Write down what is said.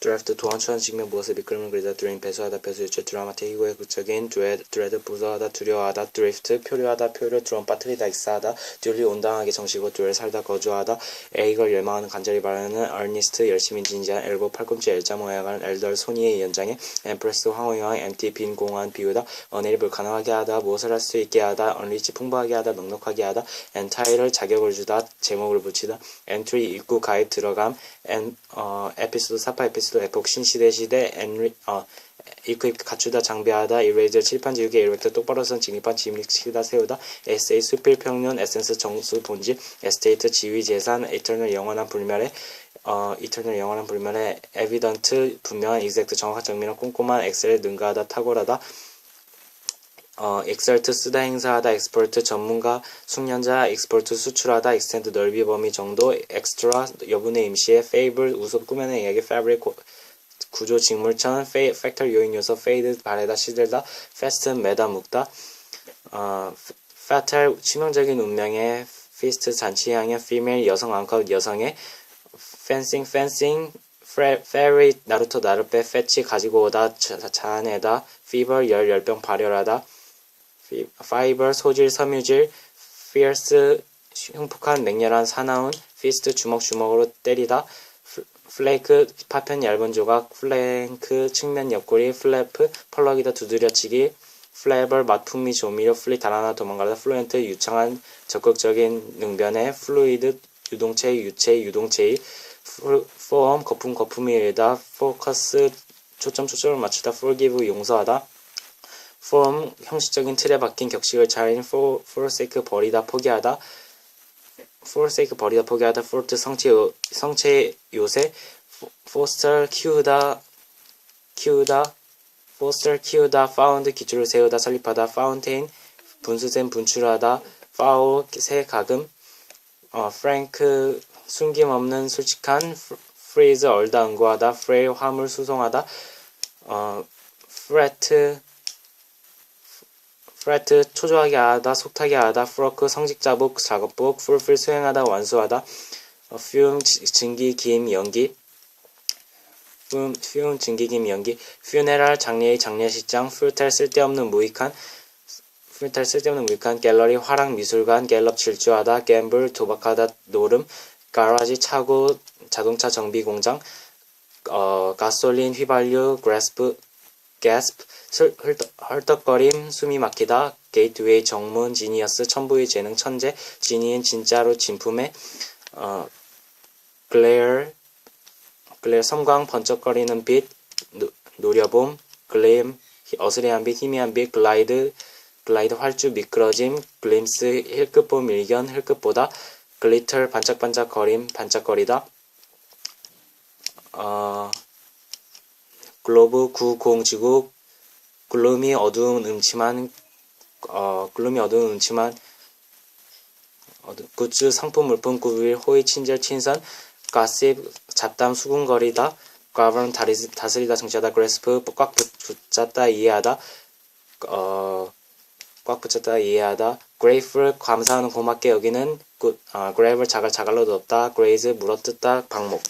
드래프트 도안처한 직면 무엇을 미끄럼을 그리다 드림 배수하다 배수 유체 드라마틱 희고의 극적인 드레드 드레드 부서하다 두려워하다 드리프트 표류하다 표류 드럼 빠뜨리다 익사하다 듀리 온당하게 정시고 듀를 살다 거주하다. 에이걸 열망하는 간절히 바라는 얼니스트 열심히 진지한 엘보 팔꿈치 엘자 모양한 엘덜 소니의 연장에 엠프레스 황후여왕 MT 빈 공간 비우다. 언해를 불가능하게 하다 무엇을 할 수 있게 하다 언리치 풍부하게 하다 넉넉하게 하다 엔타이를 자격을 주다 제목을 붙이다. 엔트리 입구 가입 들어감 엔, 어, 에피소드 사파 에피소드 에폭 신시대 시대 엔리 어, 입구 갖추다 장비하다 이레이저 칠판 지우개 이렉터 똑바로 선 진입한 진립시키다 세우다 에세이 수필 평론 에센스 정수 본질 에스테이트 지위 재산 이터널 영원한 불멸의 어, 이터널 영원한 불멸의 에비던트 분명한 익젝트 정확한 정밀한 꼼꼼한 엑셀에 능가하다 탁월하다 어, 엑설트 쓰다 행사하다 엑스퍼트 전문가 숙련자 엑스퍼트 수출하다 익스텐드 넓이 범위 정도 엑스트라 여분의 임시의 페이블 우습 꾸며낸 이야기 패브릭 고- 구조 직물천 페이, 팩터 요인 요소 페이드 바래다 시들다 페스트 매다 묶다. 어, 파탈 치명적인 운명의 피스트 잔치향의 피메일 여성 앙컷 여성의 펜싱 펜싱 페리 나루토 나루페 패치 가지고 오다 자- 자아내다 피버 열 열병 발열하다. 피- 파이버 소질 섬유질 피어스 흉폭한 맹렬한 사나운 피스트 주먹 주먹으로 때리다 플- 플레이크 파편 얇은 조각 플랭크 측면 옆구리 플래프 펄럭이다 두드려치기 플레이버 맛풍미 조미료 플리 달아나 도망가다 플루엔트 유창한 적극적인 능변의 플루이드 유동체 유체 유동체의 플- 포엄 거품 거품이 일다 포커스 초점 초점을 맞추다 forgive 용서하다 폼 형식적인 틀에 박힌 격식을 차린 for, forsake 버리다 포기하다 forsake 버리다 포기하다 fruit 성체 요- 성체 요새 foster 키우다 키우다 foster 키우다 found 기초를 세우다 설립하다 fountain 분수된 분출하다 foul 새 가금 어, frank 숨김없는 솔직한 freeze 얼다 응고하다 frail 화물 수송하다 어, fret 프레트 초조하게 하다 속타게 하다 프로크 성직 자복 작업복 풀필 수행하다 완수하다. 어, 퓨움 지- 증기 김 연기. 퓨움, 증기 김 연기. 퓨네랄 장례의 장례식장. 퓨탈 쓸데없는 무익한. 퓨탈 쓸데없는 무익한. 갤러리 화랑 미술관. 갤럽 질주하다. 갬블 도박하다 노름. 가라지 차고 자동차 정비 공장. 어, 가솔린 휘발유 그래스프 gasp, 슬- 헐떡, 헐떡 거림, 숨이 막히다, 게이트웨이 정문, 지니어스, 천부의 재능 천재, 지니인 진짜로 진품에, 어, 글레어, 글레어 섬광, 번쩍거리는 빛, 노, 노려봄, 히- 어스레한 빛, 희미한 빛, 글라이드, 글라이드 활주 미끄러짐, 글림스, 힐끗보 밀견, 힐끗보다, 글리터, 반짝반짝 거림, 반짝거리다, 어, 글로브 구공지구. 글룸이 어두운 음침한 어 글룸이 어두운 음침한 어두, 굿즈 상품 물품 구빌 호의 친절 친선 가십 잡담 수군거리다 과번 다스리다 정치하다 그래스프 꽉 붙- 붙잡다 이해하다 어 꽉 붙잡다 이해하다 그레이플 감사하는 고맙게 여기는 굿 아, 그레이블 자갈 자갈로 덮다 그레이즈 물어뜯다 방목